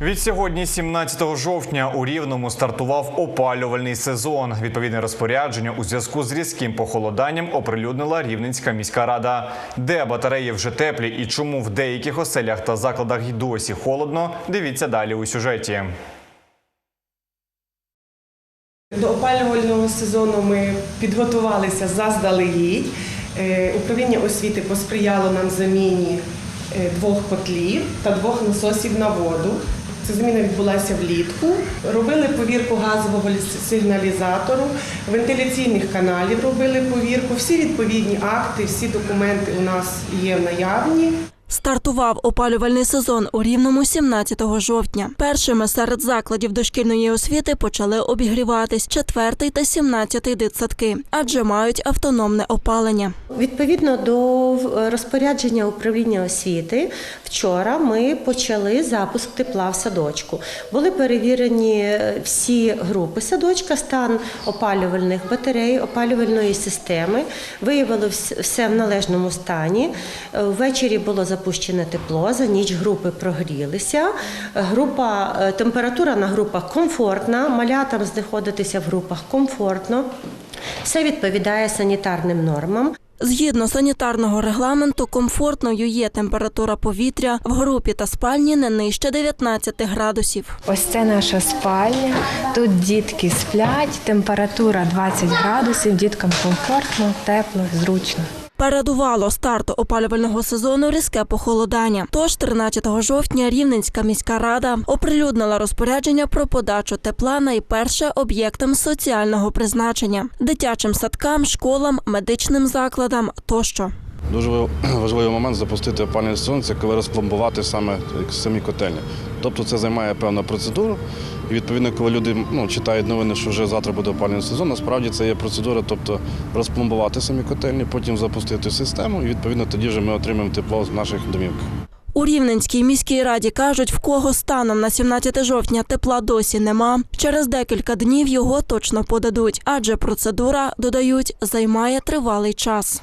Відсьогодні, 17 жовтня, у Рівному стартував опалювальний сезон. Відповідне розпорядження у зв'язку з різким похолоданням оприлюднила Рівненська міська рада. Де батареї вже теплі і чому в деяких оселях та закладах й досі холодно, дивіться далі у сюжеті. До опалювального сезону ми підготувалися заздалегідь. Е, Управління освіти посприяло нам заміні е, двох котлів та двох насосів на воду. Ця зміна відбулася влітку. Робили повірку газового сигналізатору, вентиляційних каналів робили повірку. Всі відповідні акти, всі документи у нас є наявні. Стартував опалювальний сезон у Рівному 17 жовтня. Першими серед закладів дошкільної освіти почали обігріватись 4 та 17 дитсадки, адже мають автономне опалення. Відповідно до е, розпорядження управління освіти, вчора ми почали запуск тепла в садочку. Були перевірені е, всі групи садочка, стан опалювальних батарей, опалювальної системи. Виявили все в належному стані. Е, Ввечері було запущене тепло, за ніч групи прогрілися. Група, е, температура на групах комфортна, малятам знаходитися в групах комфортно. Все відповідає санітарним нормам. Згідно санітарного регламенту, комфортною є температура повітря в групі та спальні не нижче 19 градусів. Ось це наша спальня. Тут дітки сплять, температура 20 градусів, діткам комфортно, тепло, зручно. Передувало старту опалювального сезону різке похолодання. Тож 13 жовтня Рівненська міська рада оприлюднила розпорядження про подачу тепла найперше об'єктам соціального призначення дитячим садкам, школам, медичним закладам тощо. Дуже важливий момент запустити опалювальний сезон, це коли розпломбувати саме самі котельні. Тобто це займає певну процедуру. І відповідно, коли люди ну, читають новини, що вже завтра буде опалювальний сезон, насправді це є процедура, тобто розпломбувати самі котельні, потім запустити систему, і відповідно тоді вже ми отримаємо тепло з наших домівках. У Рівненській міській раді кажуть, в кого станом на 17 жовтня тепла досі нема. Через декілька днів його точно подадуть, адже процедура, додають, займає тривалий час.